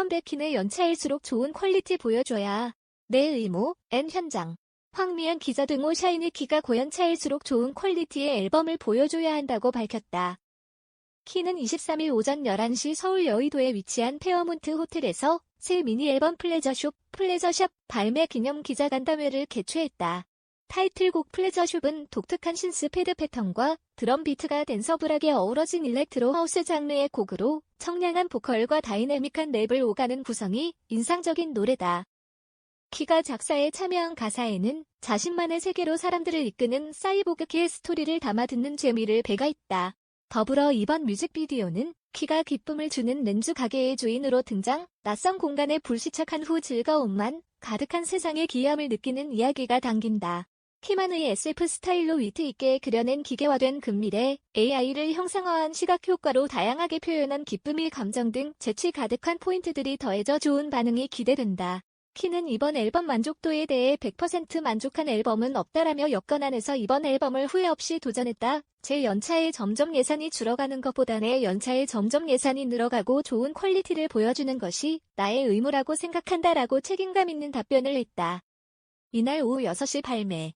컴백킨의 연차일수록 좋은 퀄리티 보여줘야 내 의무, N 현장. 황미연 기자 등호 샤이니 키가 고연차일수록 좋은 퀄리티의 앨범을 보여줘야 한다고 밝혔다. 키는 23일 오전 11시 서울 여의도에 위치한 페어문트 호텔에서 새 미니 앨범 플레저숍, 플레저샵 발매 기념 기자간담회를 개최했다. 타이틀곡 플레저숍은 독특한 신스 패드 패턴과 드럼 비트가 댄서블하게 어우러진 일렉트로 하우스 장르의 곡으로 청량한 보컬과 다이내믹한 랩을 오가는 구성이 인상적인 노래다. 키가 작사에 참여한 가사에는 자신만의 세계로 사람들을 이끄는 사이보그 키의 스토리를 담아 듣는 재미를 배가 있다. 더불어 이번 뮤직비디오는 키가 기쁨을 주는 렌즈 가게의 주인으로 등장, 낯선 공간에 불시착한 후 즐거움만 가득한 세상의 기염을 느끼는 이야기가 담긴다. 키만의 SF 스타일로 위트 있게 그려낸 기계화된 근미래, AI를 형상화한 시각 효과로 다양하게 표현한 기쁨의 감정 등 재치 가득한 포인트들이 더해져 좋은 반응이 기대된다. 키는 이번 앨범 만족도에 대해 100% 만족한 앨범은 없다라며 여건 안에서 이번 앨범을 후회 없이 도전했다. 제 연차에 점점 예산이 줄어가는 것보다 내 연차에 점점 예산이 늘어가고 좋은 퀄리티를 보여주는 것이 나의 의무라고 생각한다라고 책임감 있는 답변을 했다. 이날 오후 6시 발매.